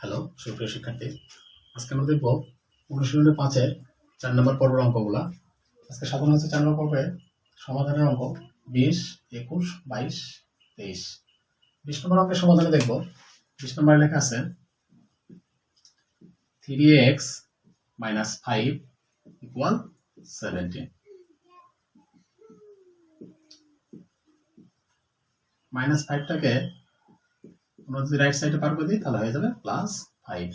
Hello, সুপ্রিয় শিক্ষার্থী। আজকে আমরা দেখব অনুশীলনের পাঁচের চার নম্বর পর্বের অঙ্কগুলা। আজকে সাধারণ হচ্ছে চার নম্বর পর্বে সমাধানের অঙ্ক বিশ, একুশ, বাইশ, তেইশ। বিশ নম্বর অঙ্কের সমাধানে দেখব। বিশ নম্বরে লেখা আছে three X minus five equal seventeen minus ফাইভটাকে আমরা যদি রাইট সাইডে পার করে দিই, তাহলে হয়ে যাবে প্লাস ফাইভ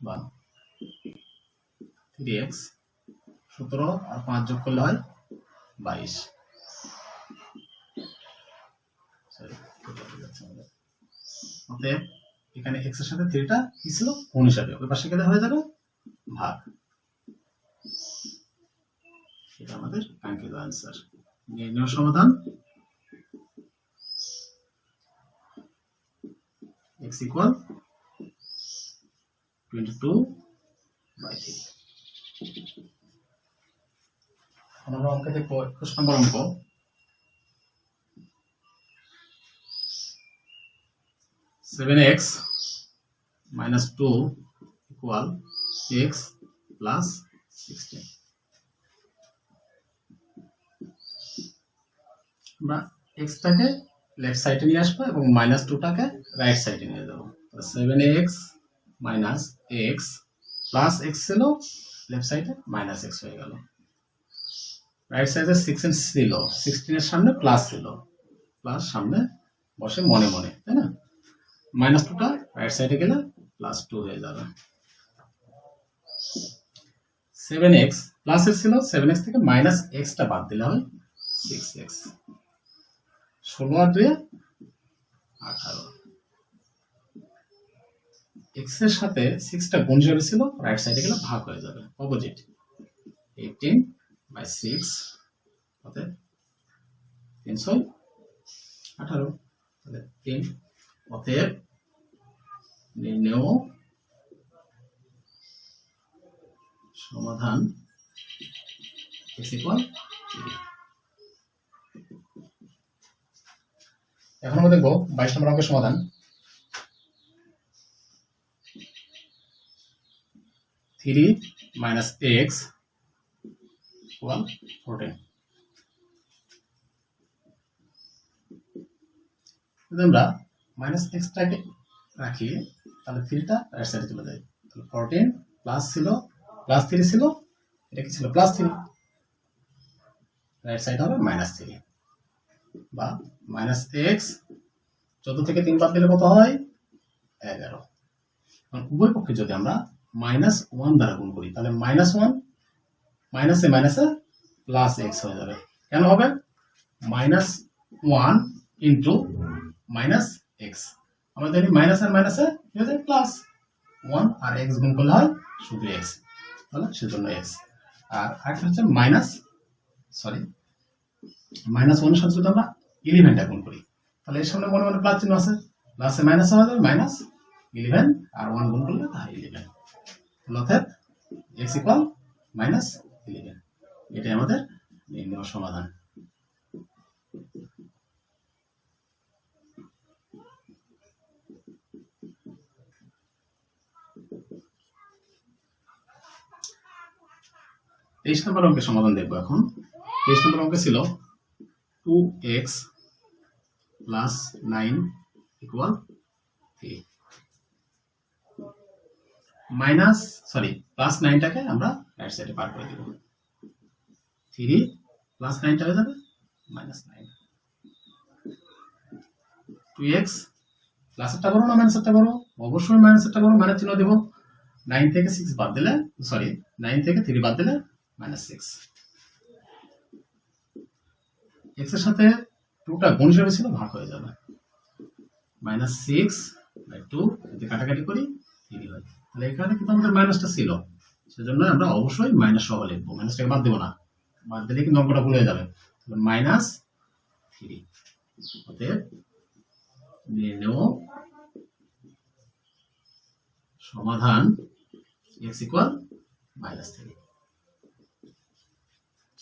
বা থ্রি এক্স সতেরো আর পাঁচ যোগ করলে হয় বাইশ। অতএব এখানে এক্সের সাথে থ্রিটা কি ছিল? কোন হিসাবে? ওই পাশে গেলে হয়ে যাবে ভাগ। এটা আমাদের কাঙ্ক্ষিত নির্ণয় সমাধান। X equal 22 by 3 আমরা অঙ্কে দেখব একুশ নম্বর অঙ্ক seven X minus two equal X plus sixteen আমরা এক্সটাকে লেফট সাইডে নিয়ে আসব এবং মাইনাস টুটাকে রাইট সাইডে নিয়ে যাব। Seven X minus X plus X ছিল লেফট সাইডে মাইনাস এক্স হয়ে গেল। রাইট সাইডে সিক্সটিন ছিল সিক্সটিনের সামনে প্লাস ছিল। প্লাস সামনে বসে মনে মনে, তাই না? মাইনাস টুটা রাইট সাইডে গেলে প্লাস টু হয়ে যাবে। সেভেন এক্স প্লাস এক্স ছিল সেভেন এক্স থেকে মাইনাস এক্সটা বাদ দিলে হয় সিক্স এক্স ষোলো আর দুয়ে আঠারো। এক্সের সাথে সিক্সটা গুণ হিসাবে ছিল রাইট সাইডে গেলে ভাগ হয়ে যাবে। অপোজিট এইটিন বাই সিক্স অতএব তিনশো আঠারো। তাহলে তিন। অতএব নির্ণেয় সমাধান x equal এখন আমরা দেখব বাইশ নম্বর অঙ্কের সমাধান। থ্রি মাইনাস এক্স ওয়ান যদি আমরা মাইনাস এক্সটাকে রাখি, তাহলে থ্রিটা রাইট সাইডে চলে যায়। তাহলে ফোরটিন প্লাস ছিল প্লাস থ্রি ছিল, এটা কি ছিল? প্লাস থ্রি রাইট সাইড হবে মাইনাস থ্রি বা মাইনাস এক্স চোদ্দ থেকে তিন বাদ দিলে কত হয়? এগারো। উভয় পক্ষে যদি আমরা মাইনাস ওয়ান দ্বারা গুণ করি, তাহলে মাইনাস ওয়ান মাইনাসে মাইনাসে প্লাস এক্স হয়ে যাবে। কেন হবে? Minus one into minus X আমরা জানি মাইনাস আর মাইনাসে প্লাস ওয়ান আর এক্স গুণ করলে হয় শুধু এক্স তাহলে সেজন্য এক্স আর আরেকটা হচ্ছে মাইনাস সরি মাইনাস ওয়ানের সাথে যদি আমরা ইলেভেনটা গুণ করি, তাহলে এর সামনে মনে মনে প্লাস চিহ্ন আছে। প্লাসে মাইনাস হয়ে যাবে মাইনাস ইলেভেন আর ওয়ান গুণ করলে তাহলে ইলেভেন অর্থাৎ এক্স ইকুয়াল মাইনাস ইলেভেন এটাই আমাদের নির্ণয় সমাধান। তেইশ নম্বর অঙ্কের সমাধান দেখব এখন। তেইশ নম্বর অঙ্কে ছিল two X plus nine equal three minus sorry plus নাইনটাকে আমরা রাইট সাইডে পার করে দিব। থ্রি প্লাস নাইনটা হয়ে যাবে মাইনাস নাইন টু এক্স প্লাসেরটা করো না মাইনাসেরটা করো? অবশ্যই মাইনাসেরটা করো মাইনাস চিহ্ন দেবো। নাইন থেকে সিক্স বাদ দিলে সরি নাইন থেকে থ্রি বাদ দিলে মাইনাস সিক্স এক্সের সাথে টুটা গুণ হিসেবে ছিল, ভাগ হয়ে যাবে। মাইনাস সিক্স বাই টু যদি কাটাকাটি করি থ্রি হয় তাহলে এখানে কিন্তু আমাদের মাইনাসটা ছিল। সেজন্য আমরা অবশ্যই মাইনাস সহ লিখব। মাইনাসটাকে বাদ দেবো না। বাদ দিলে কিন্তু অঙ্কটা ভুলে যাবে। মাইনাস থ্রি অতএব নির্ণেয় সমাধান এক্স ইকুয়াল মাইনাস থ্রি